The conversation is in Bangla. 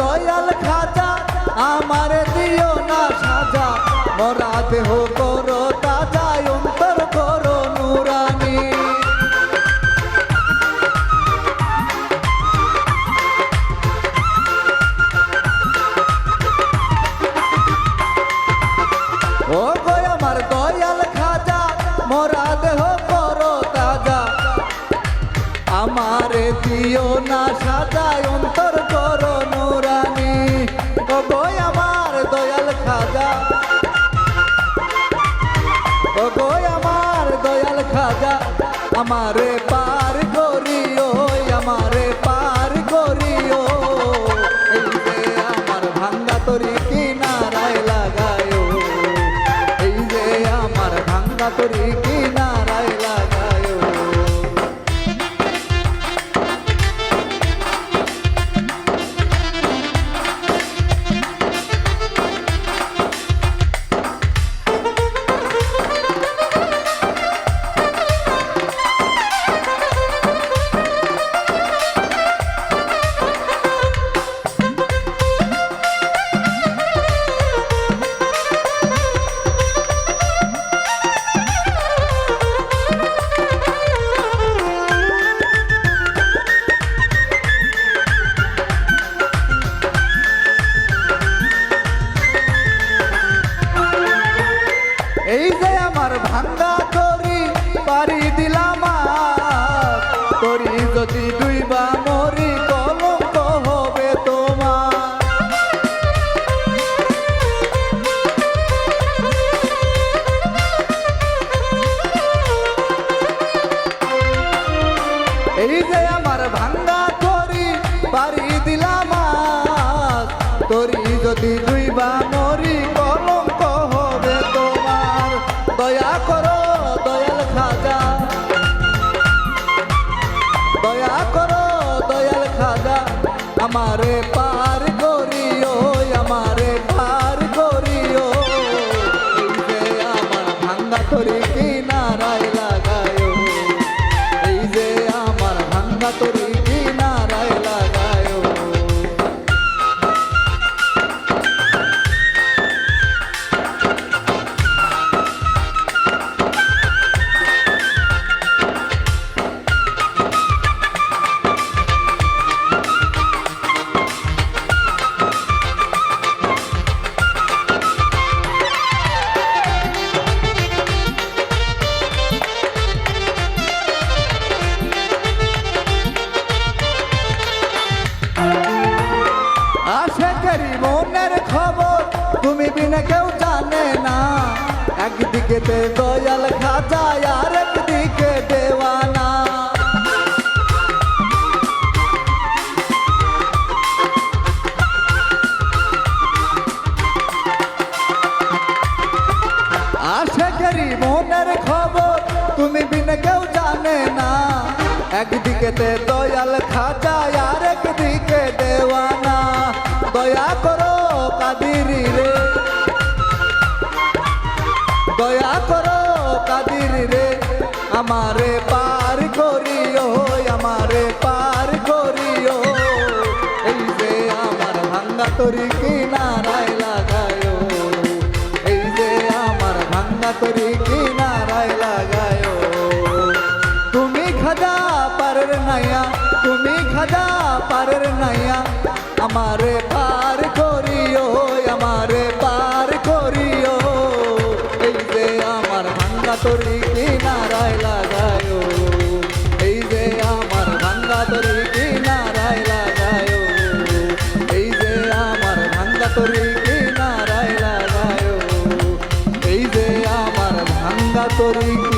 দয়াল খাজা, আমার দিও না সাজা। মরা দেহ করো তাজা অন্তর করো নুরানি। ও গো আমার দয়াল খাজা মরা দেহ করো তাজা। আমারে দিও না সাজায়, অন্তর পার করিও, আমারে পার করিও। এই যে আমার ভাঙ্গা তরি কিনারায় লাগায়ো এই যে আমার তরি যদি দুইবা মরি, কলঙ্ক হবে তোমার। দয়া করো, দয়াল খাজা। দয়া করো, দয়াল খাজা। আমারে পার করিও, আমারে পার করিও। আমার ভাঙ্গা তরি কিনারায় লাগায়ো এই যে আমার ভাঙ্গা তরি আশেকেরই মনের খবর, তুমি বিনা কেউ জানে না। একদিকে তে দয়াল খাজা আর একদিকে দেওয়ানা। আশেকেরই মনের খবর দয়া করো কাদির রে, আমারে পার করিও, আমারে পার করিও। এই যে আমার ভাঙ্গা তরি কিনারায় লাগায়ো, এই যে আমার ভাঙ্গা তরি কিনারায় লাগায়ো। তুমি খাজা পারের নাইয়া তুমি খাজা পারের নাইয়া আমারে পার করিও, আমারে তরি